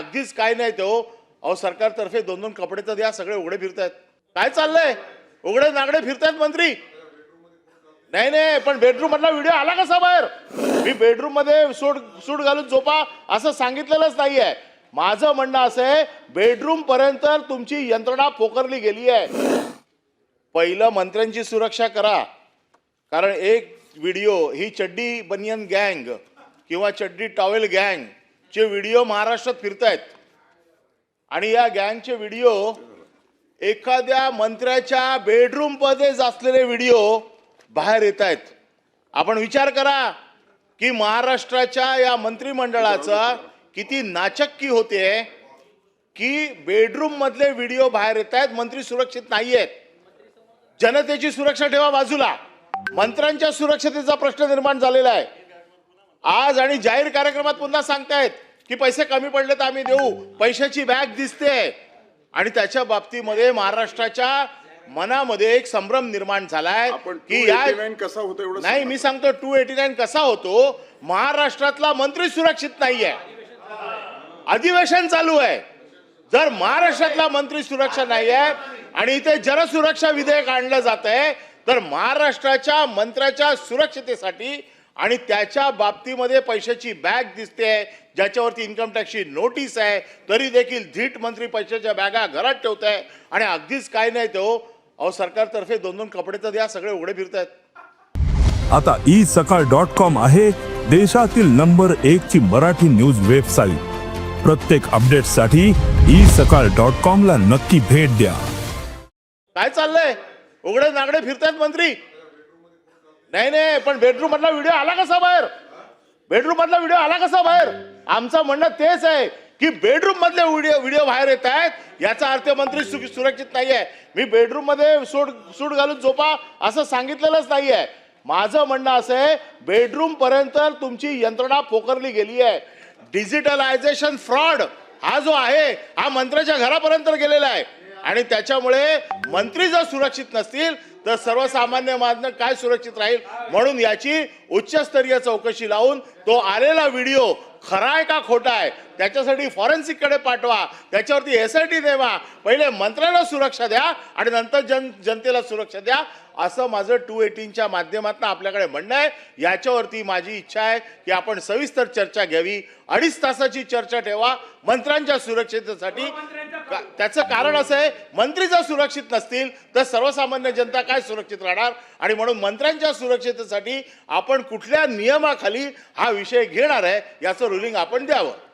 अगदीच काय नाही तो. अहो सरकारतर्फे दोन दोन कपडे तर द्या सगळे उघडे फिरतायत. काय चाललंय? उघडे नागडे फिरतायत मंत्री. नाही नाही पण बेडरूम मधला व्हिडिओ आला कसा बाहेर? मी बेडरूममध्ये सूट सूट घालून झोपा असं सांगितलेलंच नाहीये. माझं म्हणणं असं आहे बेडरूम पर्यंत तुमची यंत्रणा पोकरली गेली आहे. पहिलं मंत्र्यांची सुरक्षा करा. कारण एक व्हिडिओ ही चड्डी बनियन गँग किंवा चड्डी टॉवेल गँग चे व्हिडिओ महाराष्ट्रात फिरतायत. आणि या गँगचे व्हिडिओ एखाद्या मंत्र्याच्या बेडरूममध्येच असलेले व्हिडिओ बाहेर येत आहेत आपण विचार करा की महाराष्ट्राच्या या मंत्रिमंडळाचा किती नाचक्की होते की बेडरूममधले व्हिडिओ बाहेर येत आहेत मंत्री सुरक्षित नाही आहेत जनतेची सुरक्षा ठेवा बाजूला. मंत्र्यांच्या सुरक्षतेचा प्रश्न निर्माण झालेला आहे. आज आणि जाहीर कार्यक्रमात पुन्हा सांगतायत की पैसे कमी पडले तर आम्ही देऊ. पैशाची बॅग दिसते. आणि त्याच्या बाबतीमध्ये महाराष्ट्राच्या मनामध्ये एक संभ्रम निर्माण झालाय की या 289 कसा होतो एवढं नाही. मी सांगतो टू एटी नाईन कसा होतो? महाराष्ट्रातला मंत्री सुरक्षित नाहीये. अधिवेशन चालू आहे. जर महाराष्ट्रातला मंत्री सुरक्षा नाही आहे आणि इथे जनसुरक्षा विधेयक आणलं जात आहे तर महाराष्ट्राच्या मंत्र्याच्या सुरक्षतेसाठी आणि त्याच्या बाबतीमध्ये पैशाची बॅग दिसते ज्याच्यावरती इन्कम टॅक्सची नोटीस आहे तरी देखील धीट मंत्री पैशाच्या बॅगा घरात ठेवत आहे. आणि अगदीच काय नाही तो. अहो सरकारतर्फे दोन दोन कपडे तर द्या सगळे उघडे फिरतायत. आता ई सकाळ डॉट कॉम आहे देशातील नंबर एक ची मराठी न्यूज वेबसाईट प्रत्येक अपडेटसाठी ई सकाळ डॉट कॉम ला नक्की भेट द्या. काय चाललंय? उघडे नागडे फिरतायत मंत्री. नाही नाही पण बेडरूम मधला व्हिडिओ आला कसा बाहेर? बेडरूम मधला व्हिडिओ आला कसा बाहेर? आमचं म्हणणं तेच आहे की बेडरूम मधले व्हिडिओ व्हिडिओ बाहेर येत आहेत. याचा अर्थ मंत्री सु- सुरक्षित नाही आहे मी बेडरूममध्ये सूट सूट घालून झोपा असं सांगितलेलंच नाही आहे माझं म्हणणं असं आहे बेडरूम पर्यंत तुमची यंत्रणा पोकरली गेली आहे. डिजिटलायझेशन फ्रॉड हा जो आहे हा मंत्र्याच्या घरापर्यंत गेलेला आहे. आणि त्याच्यामुळे मंत्री जर सुरक्षित नसतील तर सर्वसामान्य मानव काय सुरक्षित राहील म्हणून याची उच्चस्तरीय चौकशी लावून तो आलेला व्हिडिओ खरा आहे का खोटा आहे त्याच्यासाठी फॉरेन्सिककडे पाठवा त्याच्यावरती एस आय टी देवा. पहिले मंत्र्याला सुरक्षा द्या आणि नंतर जन जनतेला सुरक्षा द्या. असं माझं टू एटीनच्या माध्यमातून आपल्याकडे म्हणणं आहे. याच्यावरती माझी इच्छा आहे की आपण सविस्तर चर्चा घ्यावी. अडीच तासाची चर्चा ठेवा. मंत्र्यांच्या सुरक्षेतेसाठी का- त्याचं कारण असं आहे मंत्री जर सुरक्षित नसतील तर सर्वसामान्य जनता काय सुरक्षित राहणार? आणि म्हणून मंत्र्यांच्या सुरक्षेतेसाठी आपण कुठल्या नियमाखाली हा विषय घेणार आहे याचं रुलिंग आपण द्यावं.